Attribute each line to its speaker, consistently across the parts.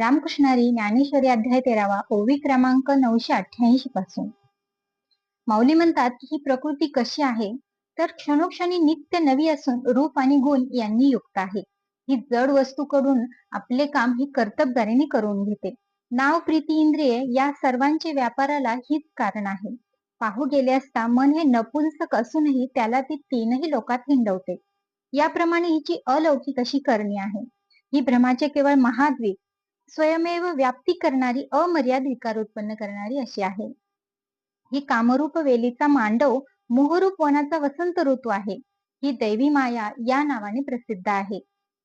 Speaker 1: रामकृष्णारी ज्ञानेश्वरी अध्याय तेरावा ओवी क्रमांक नऊशे अठ्ठ्याऐंशी पासून. माऊली म्हणतात की ही प्रकृती कशी आहे? तर क्षणोक्षणी नित्य नवी असून रूप आणि गुण यांनी युक्त आहे. ही जड वस्तू कडून आपले काम ही कर्तबदारीने करून घेते. नाव प्रीती इंद्रिये या सर्वांचे व्यापाराला हीच कारण आहे. पाहू गेले असता मन हे नपुंसक असूनही त्याला ती तीनही लोकात हिंडवते. याप्रमाणे हिची अलौकिक अशी करणी आहे. ही भ्रमाचे केवळ महाद्वीप स्वयमेव व्याप्ती करणारी अमर्याद विकार उत्पन्न करणारी अशी आहे. ही कामरूप वेलीचा मांडव मोहरूप वनाचा वसंत ऋतू आहे. ही दैवी माया या नावाने प्रसिद्ध आहे.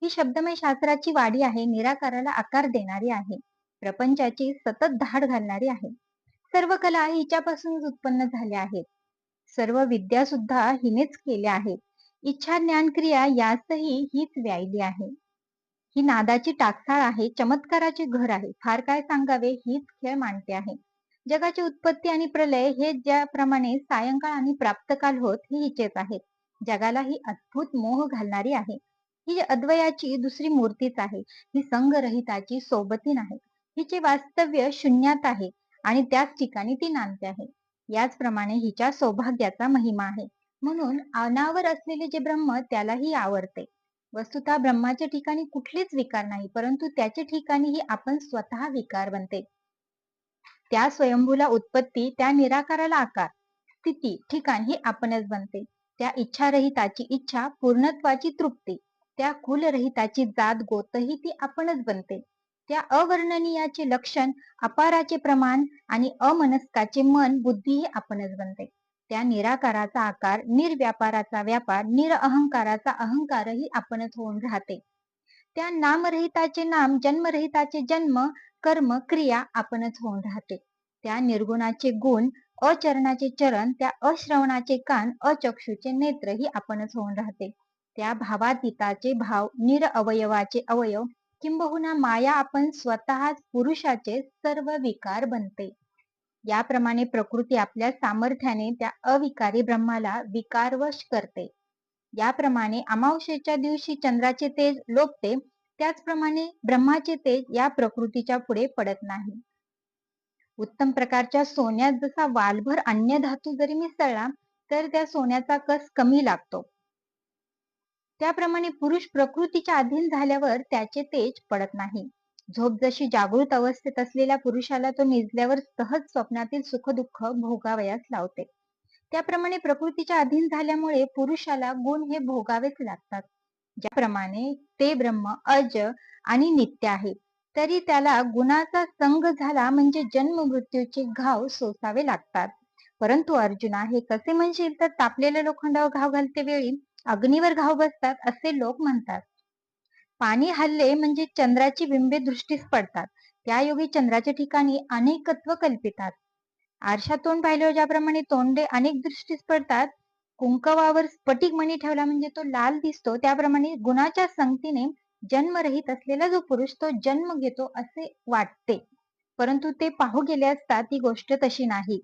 Speaker 1: ही शब्दमय शास्त्राची वाडी आहे निराकाराला आकार देणारी आहे. प्रपंचाची सतत धाड घालणारी आहे. सर्व कला हिच्यापासूनच उत्पन्न झाल्या आहेत. सर्व विद्या सुद्धा हिनेच केल्या आहेत. इच्छा ज्ञान क्रिया यासही हीच व्यायली आहे. ही नादाची टाकसाळ आहे चमत्काराचे घर आहे. फार काय सांगावे हीच खेळ मांडते आहे. जगाची उत्पत्ती आणि प्रलय हे ज्याप्रमाणे सायंकाळ आणि प्राप्तकाल होत हे हिचेच आहेत जगाला ही अद्भुत मोह घालणारी आहे. ही अद्वयाची दुसरी मूर्तीच आहे. ही संघरहिताची सोबतीन आहे हिचे वास्तव्य शून्यात आहे आणि त्याच ठिकाणी ती नांदते आहे. याचप्रमाणे हिच्या सौभाग्याचा महिमा आहे. म्हणून अनावर असलेले जे ब्रह्म त्यालाही आवडते. वस्तुतः ब्रह्माच्या ठिकाणी कुठलेच विकार नाही परंतु त्याच्या ठिकाणीही आपण स्वतः विकार बनते. त्या स्वयंभूला उत्पत्ती त्या निराकाराला आकार स्थिती ठिकाण ही आपणच बनते. त्या इच्छारहिताची इच्छा पूर्णत्वाची तृप्ती त्या कुलरहिताची जात गोतही ती आपणच बनते. त्या अवर्णनीयाचे लक्षण अपाराचे प्रमाण आणि अमनस्काचे मन बुद्धी ही आपणच बनते. त्या निराकाराचा आकार निर्व्यापाराचा व्यापार निरअहंकाराचा अहंकारही आपणच होऊन राहते. त्या नामरहिताचे नाम जन्मरहिताचे जन्म कर्म क्रिया आपणच होऊन राहते. त्या निर्गुणाचे गुण अचरणाचे चरण त्या अश्रवणाचे कान अचक्षुचे नेत्र ही आपणच होऊन राहते. त्या भावातीताचे भाव निर अवयवाचे अवयव किंबहुना माया आपण स्वतः पुरुषाचे सर्व विकार बनते. याप्रमाणे प्रकृती आपल्या सामर्थ्याने त्या अविकारी ब्रह्माला विकारवश करते. याप्रमाणे अमावशेच्या दिवशी चंद्राचे तेज लोपते त्याचप्रमाणे ब्रह्माचे तेज या प्रकृतीच्या पुढे पडत नाही. उत्तम प्रकारच्या सोन्यात जसा वालभर अन्य धातू जरी मिसळला तर त्या सोन्याचा कस कमी लागतो? त्याप्रमाणे पुरुष प्रकृतीच्या अधीन झाल्यावर त्याचे तेज पडत नाही. झोप जशी जागृत अवस्थेत असलेल्या पुरुषाला तो निजल्यावर सहज स्वप्नातील सुख दुःख भोगावयास लावते. त्याप्रमाणे प्रकृतीच्या अधीन झाल्यामुळे पुरुषाला गुण हे भोगावेच लागतात. ज्याप्रमाणे ते ब्रह्म अज आणि नित्य आहे. तरी त्याला गुणाचा संग झाला म्हणजे जन्म मृत्यूचे घाव सोसावे लागतात. परंतु अर्जुना हे कसे म्हणशील तर तापलेल्या लोखंडावर घाव घालते वेळी अग्नीवर घाव बसतात असे लोक म्हणतात. पाणी हल्ले म्हणजे चंद्राची बिंबे दृष्टीस पडतात. त्या योगी चंद्राच्या ठिकाणी अनेकत्व कल्पितात. आरशा तोंड पाहिल्यावर ज्याप्रमाणे तोंडे अनेक दृष्टीस पडतात कुंकवावर स्फटिक मणी ठेवला म्हणजे तो लाल दिसतो त्याप्रमाणे गुणाच्या संगतीने जन्मरहित असलेला जो पुरुष तो जन्म घेतो असे वाटते. परंतु ते पाहू गेले असता ती गोष्ट तशी नाही.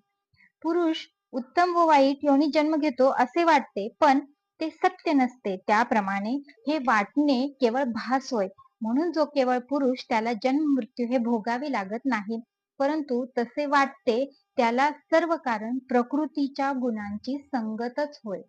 Speaker 1: पुरुष उत्तम व वाईट योनी जन्म घेतो असे वाटते पण ते सत्य नसते. त्याप्रमाणे हे वाटणे केवळ भास होय. म्हणून जो केवळ पुरुष त्याला जन्म मृत्यू हे भोगावे लागत नाही. परंतु तसे वाटते त्याला सर्व कारण प्रकृतीच्या गुणांची संगतच होय.